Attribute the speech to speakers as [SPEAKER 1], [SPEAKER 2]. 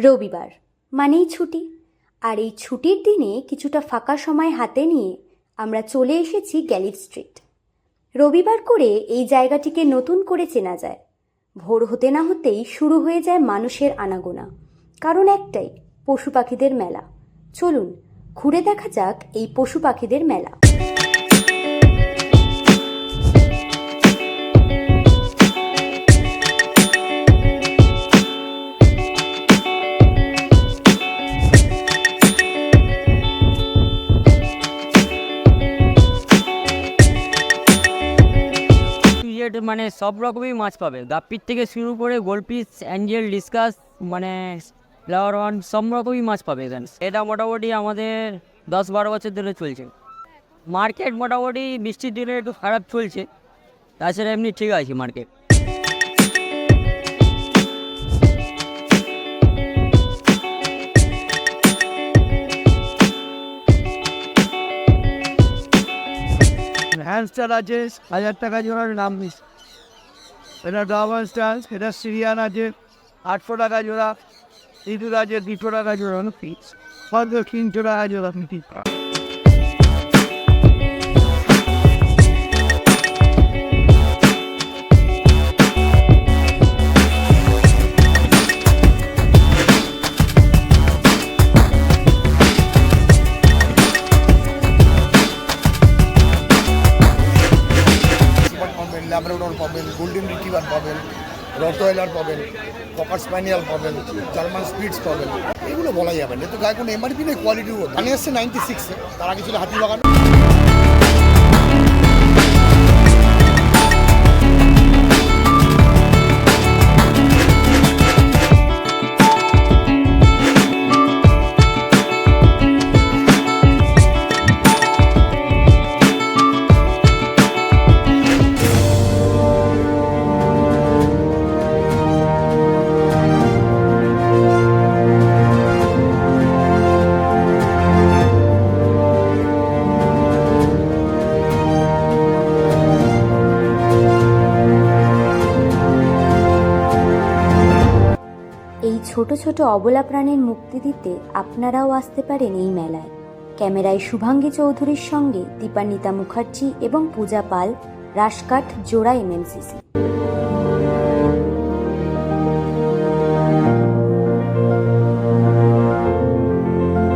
[SPEAKER 1] রবিবার, মানেই ছুটি। আর এই ছুটির দিনে কিছুটা ফাঁকা সময় হাতে নিয়ে আমরা চলে এসেছি গ্যালিফ স্ট্রিট। রবিবার করে এই জায়গাটিকে নতুন করে চেনা যায়। ভোর হতে না হতেই শুরু হয়ে যায় মানুষের আনাগোনা। কারণ একটাই, পশু পাখিদের মেলা। চলুন, ঘুরে দেখা যাক এই পশু পাখিদের মেলা।
[SPEAKER 2] পিরিয়ড মানে সব রকমই মাছ পাবে। গাপ্পির থেকে শুরু করে গোলপিস অ্যাঞ্জেল ডিসকাস মানে ফ্লাওয়ার ওয়ান সব রকমই মাছ পাবে এখানে। এটা মোটামুটি আমাদের দশ বারো বছর ধরে চলছে। মার্কেট মোটামুটি বৃষ্টির দিনে একটু খারাপ চলছে। তাছাড়া এমনি ঠিক আছে মার্কেট
[SPEAKER 3] হ্যামস্টার আছে, হাজার টাকা জোড়ার নাম মিস এটা ডাবল স্ট্যান্স এটা সিরিয়ান আছে, আটশো টাকা জোড়া, ইঁদুর আছে, দুশো টাকা জোড়া পিস হয়তো তিনশো টাকা জোড়া পিস
[SPEAKER 4] ল্যাব্রাডর পাবেন, গোল্ডেন রিটিভার পাবেন, রটওয়েলার পাবেন কপার স্প্যানিয়াল পাবেন, জার্মান স্পিডস পাবেন। এগুলো বলা যাবে না। তো গায়ে কোনো এমআরপি নেই কোয়ালিটিও ধানে এসছে নাইনটি সিক্সে তারা আগে ছিল হাতিবাগান
[SPEAKER 1] এই ছোট ছোট অবলা প্রাণের মুক্তি দিতে আপনারাও আসতে পারেন এই মেলায়। ক্যামেরায় শুভাঙ্গী চৌধুরীর সঙ্গে দীপান্বিতা মুখার্জি এবং পূজা পাল, রাসকাঠ, জোড়া এমএমসিসি